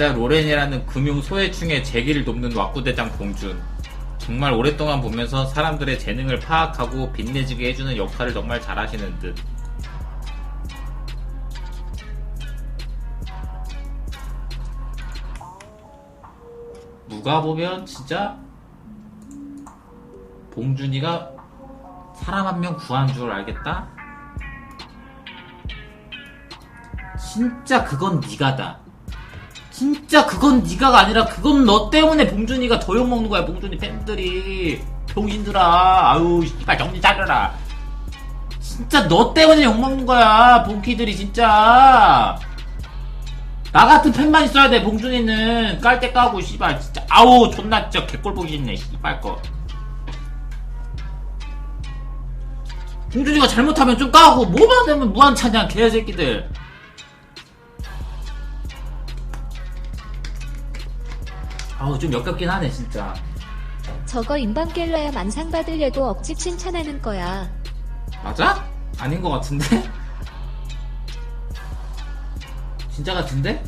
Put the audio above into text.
진짜 로렌이라는 금융 소외층의 재기를 돕는 왁구대장 봉준. 정말 오랫동안 보면서 사람들의 재능을 파악하고 빛내지게 해주는 역할을 정말 잘하시는 듯. 누가 보면 진짜 봉준이가 사람 한 명 구한 줄 알겠다? 진짜 그건 네가다. 진짜 그건 네가가 아니라 그건 너 때문에 봉준이가 더 욕먹는 거야 봉준이 팬들이. 병신들아. 아유 씨발 정신 차려라. 진짜 너 때문에 욕 먹는 거야 봉키들이 진짜. 나 같은 팬만 있어야 돼 봉준이는. 깔 때 까고 씨발 진짜. 아우 존나 진짜 개꼴 보기 싫네 씨발 거. 봉준이가 잘못하면 좀 까고 뭐만 되면 무한차냐 개새끼들 아우 좀 역겹긴 하네 진짜 저거 인방갤러야 만상 받으려고 억지 칭찬하는 거야. 맞아? 아닌 것 같은데? 진짜 같은데?